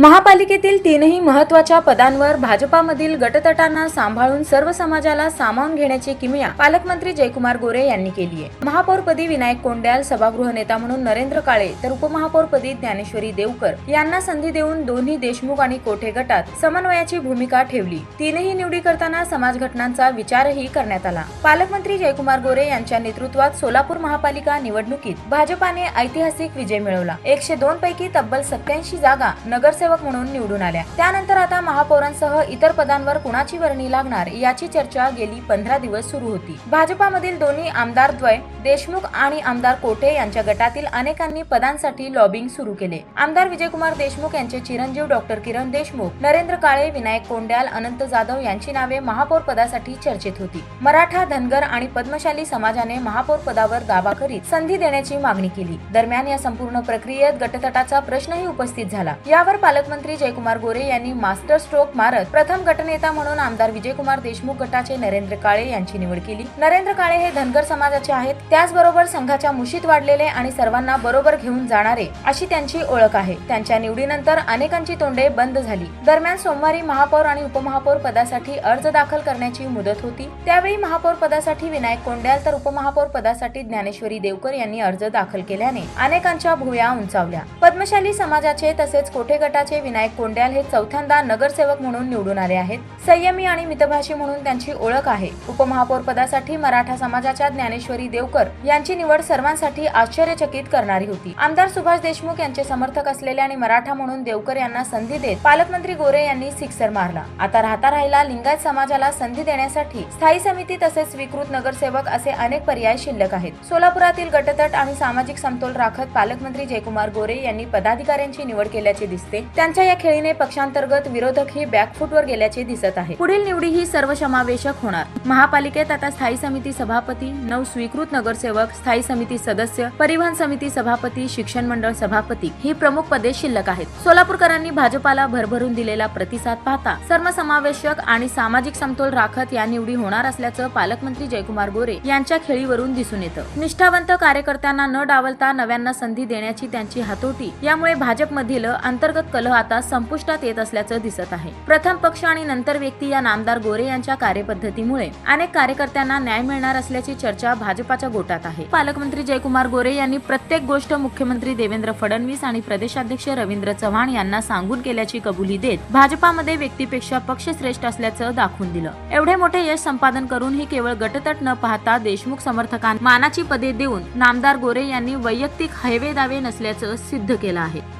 महापालिकेतील तीनही महत्त्वाच्या पदांवर भाजपामधील गटतटांना सांभाळून सर्व समाजाला सामावून घेण्याची किमया पालकमंत्री जयकुमार गोरे यांनी केली आहे. महापौरपदी विनायक कोंड्याल सभागृह नेता म्हणून नरेंद्र काळे तर उपमहापौरपदी ज्ञानेश्वरी देवकर यांना संधी देऊन दोन्ही देशमुख आणि कोठे गटात समन्वयाची भूमिका ठेवली. तीनही निवडी करताना समाज घटनांचा विचारही करण्यात आला. पालकमंत्री जयकुमार गोरे यांच्या नेतृत्वात सोलापूर महापालिका निवडणुकीत भाजपाने ऐतिहासिक विजय मिळवला. एकशे दोन पैकी तब्बल सत्याऐंशी जागा नगरसेवक म्हणून निवडून आल्या. त्यानंतर आता महापौरांसह इतर पदांवर कुणाची वर्णी लागणार याची चर्चा गेली पंधरा दिवस सुरू होती. भाजपामधील दोन्ही आमदार द्वय देशमुख आणि आमदार कोठे यांच्या गटातील अनेकांनी पदांसाठी लॉबिंग सुरू केले. आमदार विजयकुमार देशमुख यांचे चिरंजीव डॉक्टर किरण देशमुख नरेंद्र काळे विनायक कोंड्याल अनंत जाधव यांची नावे महापौर पदासाठी चर्चेत होती. मराठा धनगर आणि पद्मशाली समाजाने महापौर पदावर दावा करीत संधी देण्याची मागणी केली. दरम्यान या संपूर्ण प्रक्रियेत गटतटाचा प्रश्नही उपस्थित झाला. यावर पालक पालकमंत्री जयकुमार गोरे यांनी मास्टर स्ट्रोक मारत प्रथम गटनेता म्हणून आमदार विजयकुमार देशमुख गटाचे नरेंद्र काळे यांची निवड केली. नरेंद्र काळे हे धनगर समाजाचे आहेत. त्याचबरोबर संघाच्या मुशीत वाढलेले आणि सर्वांना बरोबर घेऊन जाणारे अशी त्यांची ओळख आहे. त्यांच्या निवडीनंतर अनेकांची तोंडे बंद झाली. दरम्यान सोमवारी महापौर आणि उपमहापौर पदासाठी अर्ज दाखल करण्याची मुदत होती. त्यावेळी महापौर पदासाठी विनायक कोंड्याल तर उपमहापौर पदासाठी ज्ञानेश्वरी देवकर यांनी अर्ज दाखल केल्याने अनेकांच्या भुया उंचावल्या. पद्मशाली समाजाचे तसेच कोठे गटा गटाचे विनायक कोंड्याल हे चौथ्यांदा नगरसेवक म्हणून निवडून आले आहेत. संयमी आणि मितभाषी म्हणून त्यांची ओळख आहे. उपमहापौर पदासाठी मराठा समाजाच्या ज्ञानेश्वरी देवकर यांची निवड सर्वांसाठी आश्चर्यचकित करणारी होती. आमदार सुभाष देशमुख यांचे समर्थक असलेले आणि मराठा म्हणून देवकर यांना संधी देत पालकमंत्री गोरे यांनी सिक्सर मारला. आता राहता राहिला लिंगायत समाजाला संधी देण्यासाठी स्थायी समिती तसेच स्वीकृत नगरसेवक असे अनेक पर्याय शिल्लक आहेत. सोलापुरातील गटतट आणि सामाजिक समतोल राखत पालकमंत्री जयकुमार गोरे यांनी पदाधिकाऱ्यांची निवड केल्याचे दिसते. त्यांच्या या खेळीने पक्षांतर्गत विरोधकही बॅकफूटवर गेल्याचे दिसत आहे. पुढील निवडी ही सर्वसमावेशक होणार. महापालिकेत आता स्थायी समिती सभापती नऊ स्वीकृत नगरसेवक स्थायी समिती सदस्य परिवहन समिती सभापती शिक्षण मंडळ सभापती ही प्रमुख पदे शिल्लक आहेत. सोलापूरकरांनी भाजपाला भरभरून दिलेला प्रतिसाद पाहता सर्वसमावेशक आणि सामाजिक समतोल राखत या निवडी होणार असल्याचं पालकमंत्री जयकुमार गोरे यांच्या खेळीवरून दिसून येतं. निष्ठावंत कार्यकर्त्यांना न डावलता नव्यांना संधी देण्याची त्यांची हातोटी. यामुळे भाजपमधील अंतर्गत कलह आता संपुष्टात येत असल्याचं दिसत आहे. प्रथम पक्ष आणि नंतर व्यक्ती या नामदार गोरे यांच्या कार्यपद्धतीमुळे अनेक कार्यकर्त्यांना न्याय मिळणार असल्याची चर्चा भाजपाच्या गोटात आहे. पालकमंत्री जयकुमार गोरे यांनी प्रत्येक गोष्ट मुख्यमंत्री देवेंद्र फडणवीस आणि प्रदेशाध्यक्ष रवींद्र चव्हाण यांना सांगून केल्याची कबुली देत भाजपामध्ये व्यक्तीपेक्षा पक्ष श्रेष्ठ असल्याचं दाखवून दिलं. एवढे मोठे यश संपादन करून ही केवळ गटतट न पाहता देशमुख समर्थकांना मानाची पदे देऊन नामदार गोरे यांनी वैयक्तिक हैवे दावे नसल्याचं सिद्ध केलं आहे.